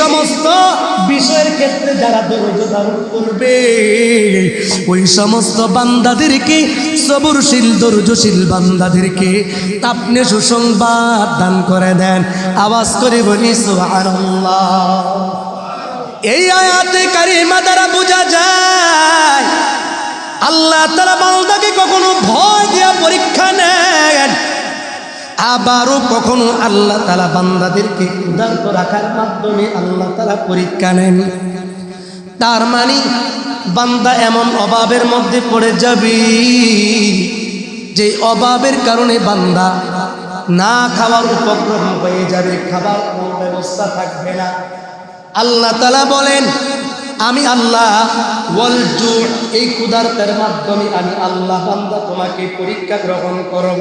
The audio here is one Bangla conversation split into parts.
সমস্ত বিষয়ের ক্ষেত্রে যারা ধৈর্য করবে, ওই সমস্ত বান্দাদেরকে, সবরশীল ধৈর্যশীল বান্দাদেরকে আপনি সুসংবাদ দান করে দেন। আওয়াজ করে বলি, সুবহানাল্লাহ। এই আয়াতে কারিমা দ্বারা বোঝা যায়, আল্লাহ তারা বান্দাকে কখনো ভয় আবারও কখনো আল্লাহ তালা বান্দাদেরকে উদার্ত রাখার মাধ্যমে আল্লাহ তালা পরীক্ষা নেন। তার মানে বান্দা এমন অভাবের মধ্যে পড়ে যাবে যে অভাবের কারণে বান্দা না খাওয়ার উপক্রম হয়ে যাবে, খাবার কোনো ব্যবস্থা থাকবে না। আল্লাহ তালা বলেন, আমি আল্লাহ এই ক্ষুধার্তের মাধ্যমে আমি আল্লাহ বান্দা তোমাকে পরীক্ষা গ্রহণ করব।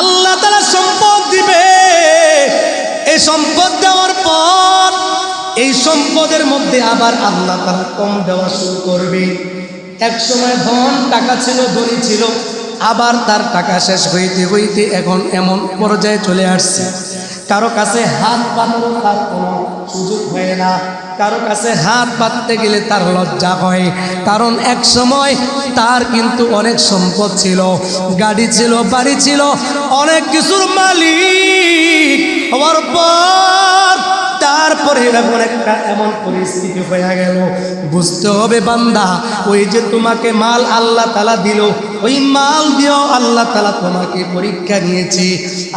আল্লাহ তারা সম্পদ দিবে। এই সম্পদ দেওয়ার পর এই সম্পদের মধ্যে আবার আল্লাহ তারা কম দেওয়া শুরু করবে। এক সময় ধন, টাকা ছিল, ধনী ছিল, আবার তার টাকা শেষ হইতে হইতে এখন এমন পর্যায়ে চলে আসছে। কারও কাছে হাত পাতানো তার কোনো সুযোগ হয় না। কারও কাছে হাত পাততে গেলে তার লজ্জা হয়। কারণ এক সময় তার কিন্তু অনেক সম্পদ ছিল, গাড়ি ছিল, বাড়ি ছিল, অনেক কিছুর মালিক হওয়ার পর তারপরে এখন একটা এমন পরিস্থিতি হয়ে গেল। বুঝতে হবে বান্দা, ওই যে তোমাকে মাল আল্লাহ তালা দিল, ওই মাল দিয়েও আল্লাহ তালা তোমাকে পরীক্ষা নিয়েছে।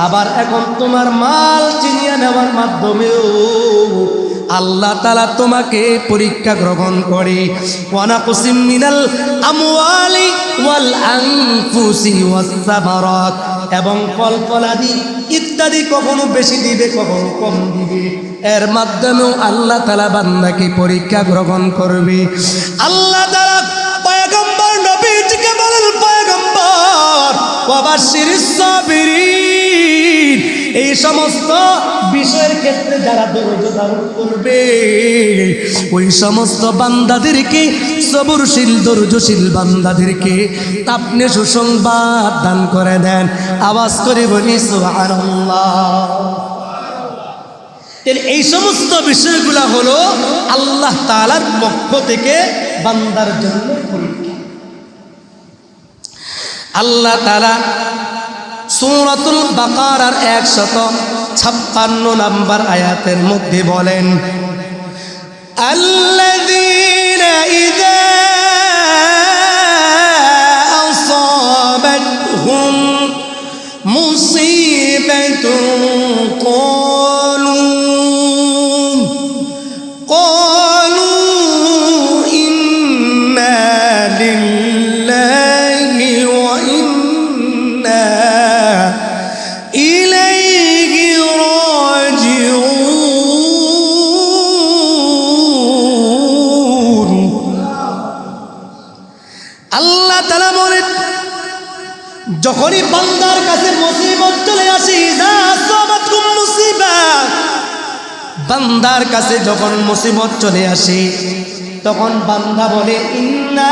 আবার এখন তোমার মাল চিনিয়ে নেওয়ার মাধ্যমেও আল্লাহ তালা তোমাকে পরীক্ষা গ্রহণ করে। এবং ফল ফলাদি ইত্যাদি কখনো বেশি দিবে, কখনো কম দিবে। এর মাধ্যমেও আল্লাহ তালা বান্দাকে পরীক্ষা গ্রহণ করবে। আল্লাহ তালা এই সমস্ত বিষয়ের ক্ষেত্রে যারা ধৈর্য ধারণ করবে, ওই সমস্ত বান্দাদেরকে, সবরশীল, ধৈর্যশীল বান্দাদেরকে আপনি সুসংবাদ দান করে দেন। আওয়াজ করে বলি, সুবহানাল্লাহ। তাহলে এই সমস্ত বিষয়গুলো হলো আল্লাহ তালার পক্ষ থেকে বান্দার জন্য আল্লাহ তালা সৌরাতুল বাকার আর একশত ছাপ্পান্ন নাম্বার আয়াতের মধ্যে বলেন আল্লাহ যখনই বান্দার কাছে মুসিবত চলে আসি বান্দার কাছে যখন মুসিবত চলে আসে, তখন বান্দা বলে, ইন্না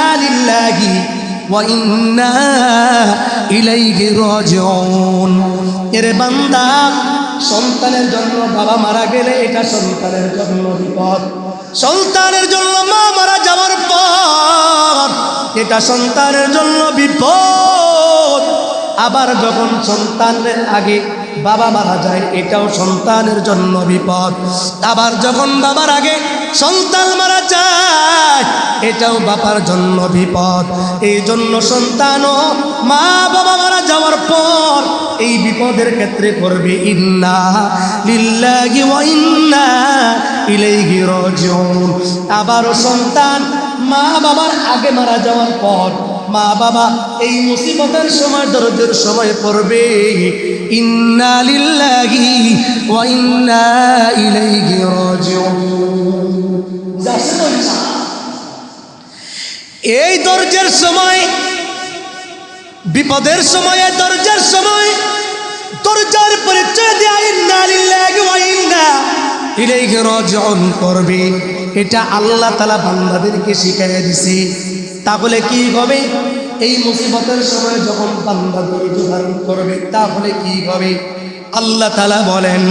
এর বান্দা, সন্তানের জন্য বাবা মারা গেলে এটা সন্তানের জন্য বিপদ। সন্তানের জন্য মা মারা যাওয়ার পর এটা সন্তানের জন্য বিপদ। আবার যখন সন্তানের আগে বাবা মারা যায়, এটাও সন্তানের জন্য বিপদ। আবার যখন বাবার আগে সন্তান মারা যায়, এটাও বাবার জন্য বিপদ। এই জন্য সন্তানও মা বাবা মারা যাওয়ার পর এই বিপদের ক্ষেত্রে করবে ইন্না লিল্লাহি ওয়া ইন্না ইলাইহি রাজিউন। আবারও সন্তান মা বাবার আগে মারা যাওয়ার পর মা বাবা, এই মুসিবতের সময়, দরদের সময় পড়বে। ইন্না লিল্লাহি ওয়া ইন্না ইলাইহি রাজিউন। এই দরজের সময়, বিপদের সময়, দরজার সময়, দরজার পরিচয় দেয়া ইন্না লিল্লাহি ওয়া ইন্না করবে এটা আল্লাহ তাআলা বান্দাদেরকে শিখাইয়া দিছে। তাহলে কি হবে? এই মুসিবতের সময় যখন বান্দা ধৈর্য ধারণ করবে, তাহলে কি হবে? আল্লাহ তালা বলেন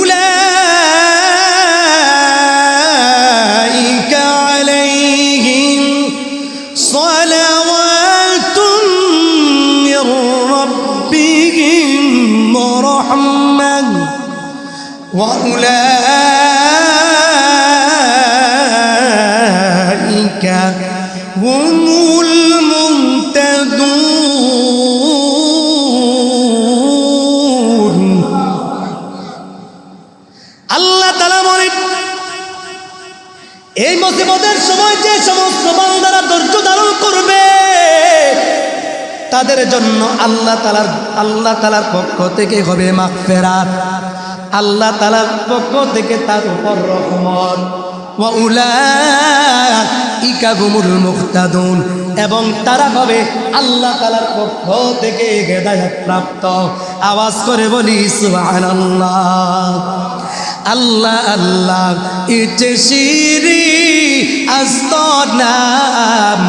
উলা মুসিবতের সময় যে সমস্ত বান্দারা ধৈর্য ধারণ করবে, তাদের জন্য আল্লাহ তালার আল্লাহ তালার পক্ষ থেকে হবে মাগফিরাত। আল্লাহ তালার পক্ষ থেকে তার উপর রহমত। এবং তারা হবে আল্লাহ তালার পক্ষ থেকে হেদায়েত প্রাপ্ত। আওয়াজ করে বলি, সুবহানাল্লাহ। আল্লাহ আল্লাহ ইচ্ছে শিরি أستونام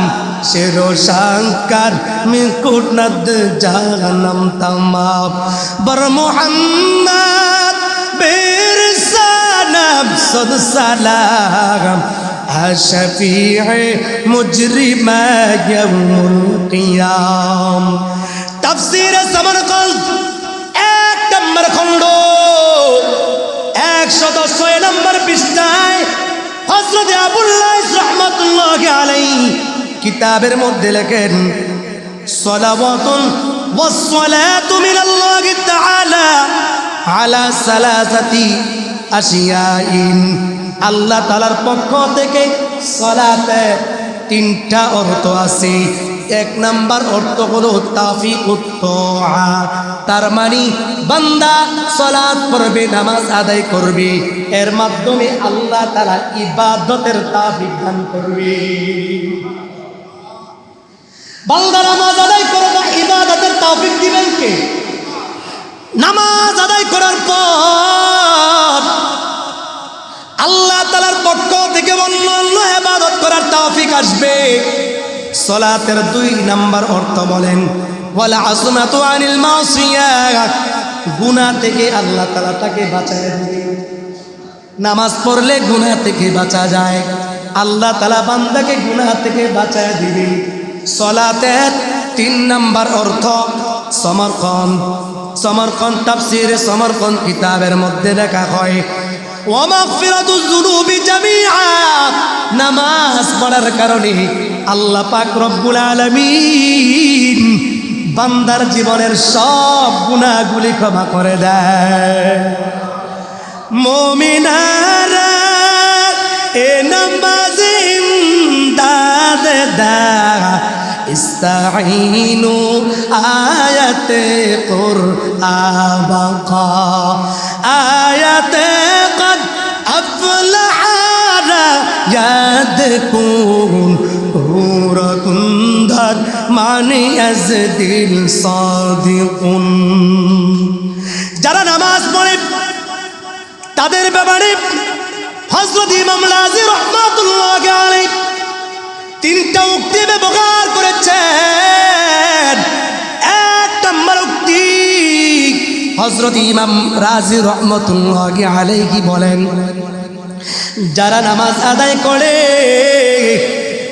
شیرو شانکر من کٹند جانم تمام بر محمد بیر سانم صد سلام شفیع مجرم یوم القیام تفسیر سمن قلت হজরত আবুল্লাহ রহমতুল্লাহ আলাই কিতাবের মধ্যে লেখেন সলাবতুন والصلاة من الله تعالى على ثلاثة أشياء আল্লাহ তালার পক্ষ থেকে সলাতে তিনটা অর্থ আছে এক নাম্বার অর্থ হলো তাফি তার মানে বান্দা সলাৎ পড়বে, নামাজ আদায় করবে। এর মাধ্যমে আল্লাহ তারা ইবাদতের তাফিক দান করবে। বান্দা নামাজ আদায় করে না, ইবাদতের তাফিক দিবেন কে? নামাজ আদায় করার পর আল্লাহ তালার পক্ষ থেকে অন্য অন্য এবাদত করার তাফিক আসবে। সলাতের দুই নাম্বার অর্থ বলেন বলে আসমাতু আনিল মাসিয়া। থেকে আল্লাহ তালা তাকে বাঁচায় নামাজ পড়লে গুনাহ থেকে বাঁচা যায়। আল্লাহ তালা বান্দাকে গুনাহ থেকে বাঁচায় দিবে। সলাতের তিন নাম্বার অর্থ সমর্পণ সমর্পণ তাফসির সমর্পণ কিতাবের মধ্যে দেখা হয় নামাজ পড়ার কারণে আল্লাহ পাক রব্বুল আলামিন বান্দার জীবনের সব গুনাহগুলি ক্ষমা করে দেয় মুমিনারা এ নামাজ ইমদাদ দা ইস্তাইনু আয়াতে কুরআন বাকা আয়াতে قد أفلح يدكون হুরকুন্দর মানে আজদিল সাদিকুন। যারা নামাজ পড়ে, তাদের ব্যাপারে হজরত ইমাম রাজি রহমাতুল্লাহ আলাইহি তিনটা উক্তি ব্যবহার করেছেন। এক নম্বর উক্তি হজরত ইমাম রাজি রহমতুল্লাহ আলাইহি বলেন, যারা নামাজ আদায় করে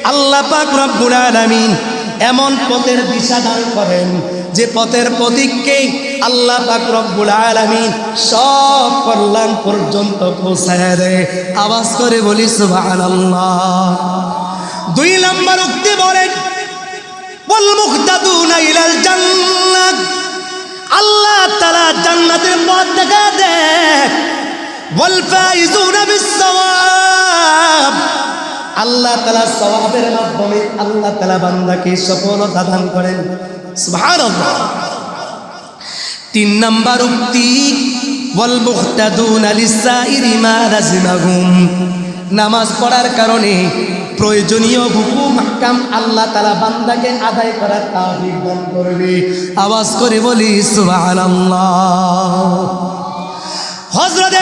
আল্লাহ পাক রব্বুল আলামিন এমন পথের দিশা দান করেন যে পথের প্রতীককে আল্লাহ পাক রব্বুল আলামিন সব কল্যাণ পর্যন্ত পৌঁছায় দেয়। আওয়াজ করে বলি, সুবহানাল্লাহ। দুই নম্বর উক্তি বলেন জান্নাত। আল্লাহ জান্নাতের দেখা আল্লাহ তালা সওয়াবের মাধ্যমে আল্লাহ তালা বান্দাকে সফলতা দান করেন। তিন নাম্বার উক্তি নামাজ পড়ার কারণে প্রয়োজনীয় হুকুম হাকাম আল্লাহ তালা বান্দাকে আদায় করার তাওফিক দান করবে। আওয়াজ করে বলি, সুবহানাল্লাহ। হযরত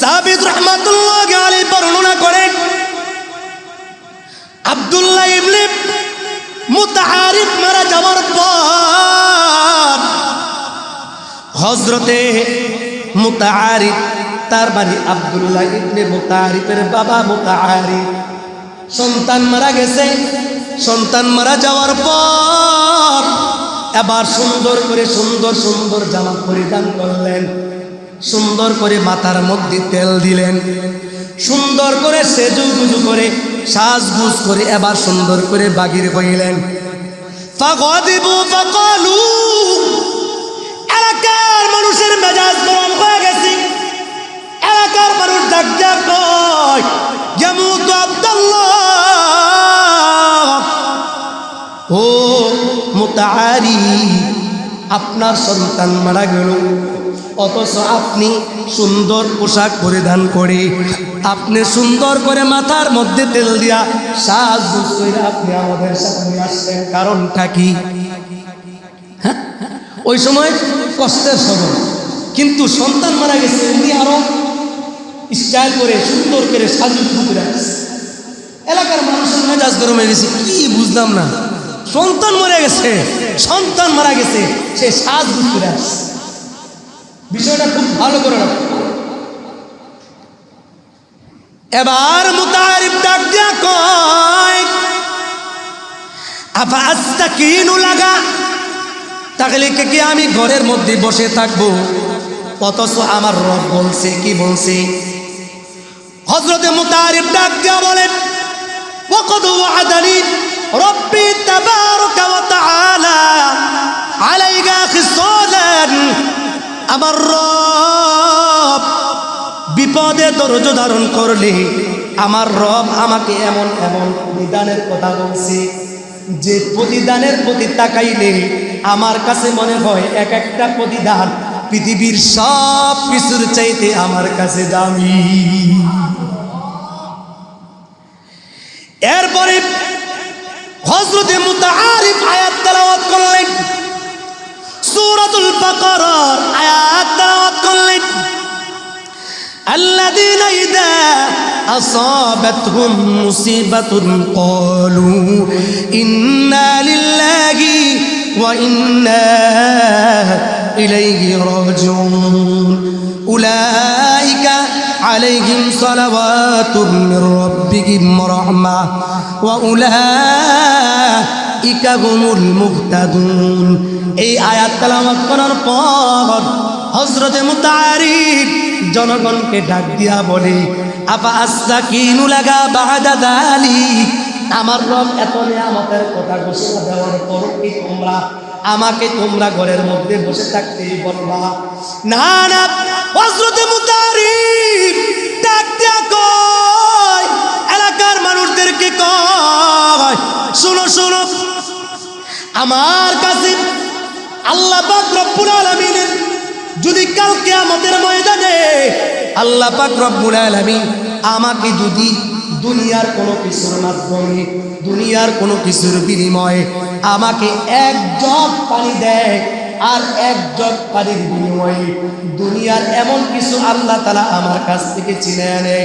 সাবিত রাহমাতুল্লাহ আলাইহি বর্ণনা করেন আবদুল্লাহ ইবনে মুতাহারিফ মারা যাওয়ার পর হজরতে মুতাহারিফ তার বাড়ি আবদুল্লাহ ইবনে মুতাহারিফের বাবা মুতাহারিফ সন্তান মারা গেছে। সন্তান মারা যাওয়ার পর এবার সুন্দর করে, সুন্দর সুন্দর জামা পরিধান করলেন। সুন্দর করে মাথার মধ্যে তেল দিলেন। সুন্দর করে সেজু গুজু করে সাজগুজ করে, এবার সুন্দর করে বাগির ফাকালু, এলাকার মানুষের মেজাজ গরম হয়ে গেছে। এলাকার মানুষ ডাক ডাক আব্দুল্লাহ। ও মুতারি আপনার সন্তান মারা গেল। অথচ আপনি সুন্দর পোশাক পরিধান করে, আপনি সুন্দর করে মাথার মধ্যে তেল দিয়া সাজ আপনি আমাদের সামনে আসছেন। কারণটা কি? হ্যাঁ? ওই সময় কষ্টের সময় কিন্তু সন্তান মারা গেছে, উনি আরও স্টাইল করে, সুন্দর করে সাজু করে আসছে। এলাকার মানুষের মেজাজ গরম হয়ে গেছে, কি বুঝলাম না। সন্তান মরে গেছে, সন্তান মারা গেছে, সে সাজ করে বিষয়টা খুব ভালো করে রাখ এবার মুতারিফ ডাক দিয়া কয় আবাসটা কিনু লাগা? তাহলে কে কি আমি ঘরের মধ্যে বসে থাকব? অথচ আমার রব বলছে, কি বলছে? হজরতে মুতারিফ ডাক দিয়া বলেন ওকদ আদানি রব تبارك وتعالى عليك خصالا আমার রব বিপদে ধৈর্য ধারণ করলে আমার রব আমাকে এমন এমন প্রতিদানের কথা বলছে যে প্রতিদানের প্রতি তাকাইলে আমার কাছে মনে হয় এক একটা প্রতিদান পৃথিবীর সব কিছুর চাইতে আমার কাছে দামি এরপরে হজরতে মুতাআরিফ আয়াত তেলাওয়াত করলেন সূরাতুল বাকারার আয়াত তেলাওয়াত করলেন الذين إذا أصابتهم مصيبة قالوا إنا لله وإنا إليه راجعون أولئك عليهم صلوات من ربهم ورحمة وأولئك ইকাগুমুল মুক্তাদুন এই আয়াত তালামত করার পর হজরতে মুতারিফ জনগণকে ডাক দিয়া বলে আপা আস্তা কিনু লাগা বাহাদা দালি আমার রব এত নিয়ামতের কথা ঘোষণা দেওয়ার পর কি তোমরা আমাকে তোমরা ঘরের মধ্যে বসে থাকতে বলবা? না না হজরতে মুতারিফ ডাক দিয়া কয়, এলাকার মানুষদেরকে কয়, শোনো শোনো আমার কাছে আল্লাহ পাক রব্বুল আলামিনের, যদি কালকে আমাদের ময়দানে আল্লাহ পাক রব্বুল আলামিন আমাকে যদি দুনিয়ার কোনো কিছুর মাধ্যমে, দুনিয়ার কোনো কিছুর বিনিময়ে আমাকে এক জগ পানি দেয় আর এক জগ পানির বিনিময়ে দুনিয়ার এমন কিছু আল্লাহ তালা আমার কাছ থেকে চিনে আনে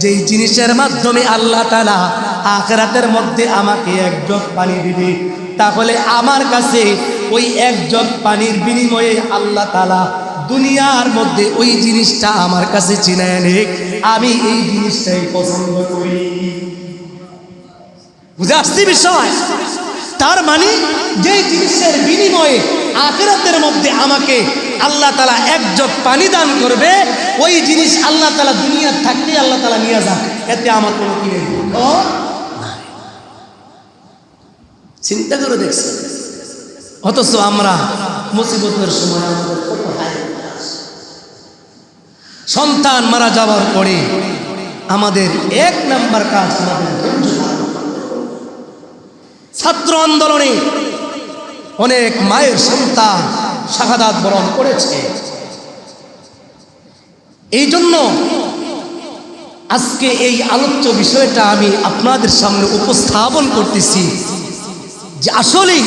যেই জিনিসের মাধ্যমে আল্লাহ তালা আখরাতের মধ্যে আমাকে এক জগ পানি দিবে। তাহলে আমার কাছে ওই এক জগ পানির বিনিময়ে আল্লাহ তালা দুনিয়ার মধ্যে ওই জিনিসটা আমার কাছে চিনে আনে আমি এই জিনিসটাই পছন্দ করি। বুঝে আসছি বিষয়? তার মানে যেই জিনিসের বিনিময়ে আখেরাতের মধ্যে আমাকে আল্লাহ তালা এক জগ পানি দান করবে, ওই জিনিস আল্লাহ তালা দুনিয়ার থাকতে আল্লাহ তালা নিয়ে যাক। এতে আমার কোনো কি নেই। ও? নাই। চিন্তা করে দেখছি। অথচ আমরা মুসিবতের সময় সন্তান মারা যাওয়ার পরে আমাদের এক নাম্বার কাজ। ছাত্র আন্দোলনে অনেক মায়ের সন্তান শাহাদাত বরণ করেছে। এই জন্য আজকে এই আলোচ্য বিষয়টা আমি আপনাদের সামনে উপস্থাপন করতেছি। যে আসলেই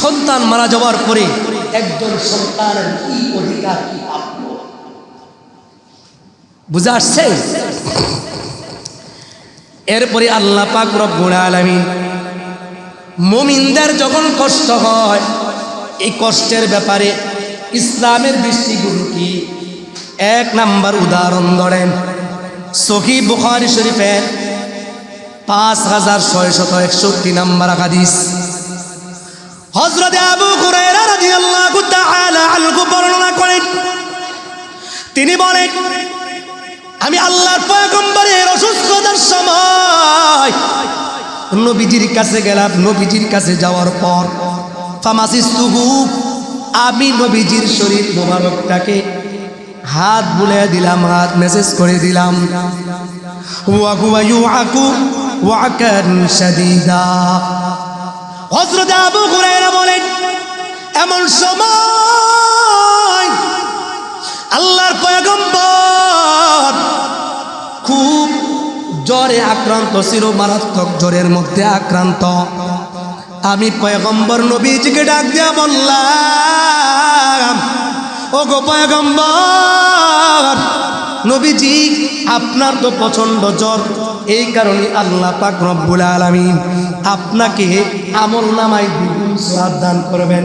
সন্তান মারা যাওয়ার পরে একজন সন্তানের কি অধিকার, কি বুঝে আসছে? এরপরে আল্লাহ পাক রব্বুল আলামিন মুমিনদের যখন কষ্ট হয়, এই কষ্টের ব্যাপারে ইসলামের দৃষ্টিগুলো কি? এক নাম্বার উদাহরণ ধরেন, সহি বুখারি শরীফের পাঁচ হাজার ছয়শত একষট্টি নাম্বার হাদিস। হজরতে আবু হুরায়রা রাদিয়াল্লাহু তাআলা আনহু বর্ণনা করেন। তিনি বলেন, আমি আল্লাহর পয়গম্বরের অসুস্থতার সময় নবীজির কাছে গেলাম। নবীজির কাছে যাওয়ার পর ফামাসিস্তুহু, আমি নবীজির শরীর মোবারকটাকে হাত বুলে দিলাম, হাত মেসেজ করে দিলাম। ওয়া হুয়া ইউআকু ওয়াকান শাদীদা। হযরত আবু হুরায়রা বলেন, এমন সময় আল্লাহর পয়গম্বর খুব জ্বরে আক্রান্ত ছিল, মারাত্মক জ্বরের মধ্যে আক্রান্ত। আমি পয়গম্বর নবীজিকে ডাক দিয়া বললাম ও গো পয়গম্বর, নবীজি, আপনার তো প্রচণ্ড জ্বর। এই কারণে আল্লাহ পাক রব্বুল আলামিন আপনাকে আমল নামায় দ্বিগুণ সাবধান করবেন।